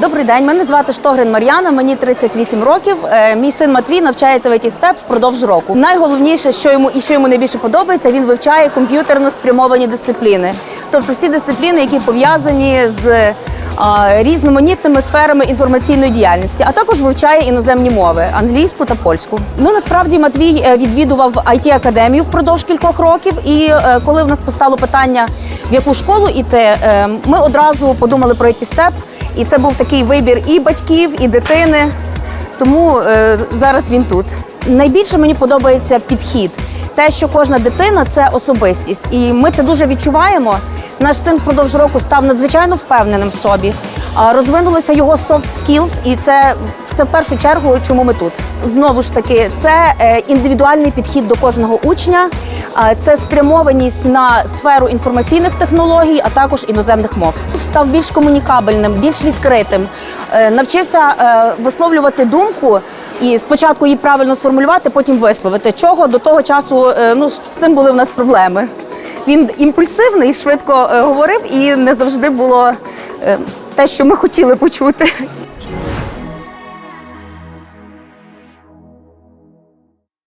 Добрий день, мене звати Штогрин Мар'яна, мені 38 років. Е, Мій син Матвій навчається в IT Step впродовж року. Найголовніше, що йому і що йому найбільше подобається, він вивчає комп'ютерно спрямовані дисципліни, тобто всі дисципліни, які пов'язані з різноманітними сферами інформаційної діяльності, а також вивчає іноземні мови англійську та польську. Ну насправді Матвій е, відвідував it академію впродовж кількох років. І е, коли в нас постало питання, в яку школу іти, е, ми одразу подумали про IT Step. І це був такий вибір і батьків, і дитини. Тому е, зараз він тут. Найбільше мені подобається підхід. Те, що кожна дитина це особистість, і ми це дуже відчуваємо. Наш син впродовж року став надзвичайно впевненим в собі. Розвинулися його soft skills, і це, це в першу чергу, чому ми тут. Знову ж таки, це е, індивідуальний підхід до кожного учня, це спрямованість на сферу інформаційних технологій, а також іноземних мов. Став більш комунікабельним, більш відкритим, е, навчився е, висловлювати думку і спочатку її правильно сформулювати, потім висловити. Чого до того часу е, ну, з цим були в нас проблеми. Він імпульсивний, швидко е, говорив, і не завжди було е, те, що ми хотіли почути.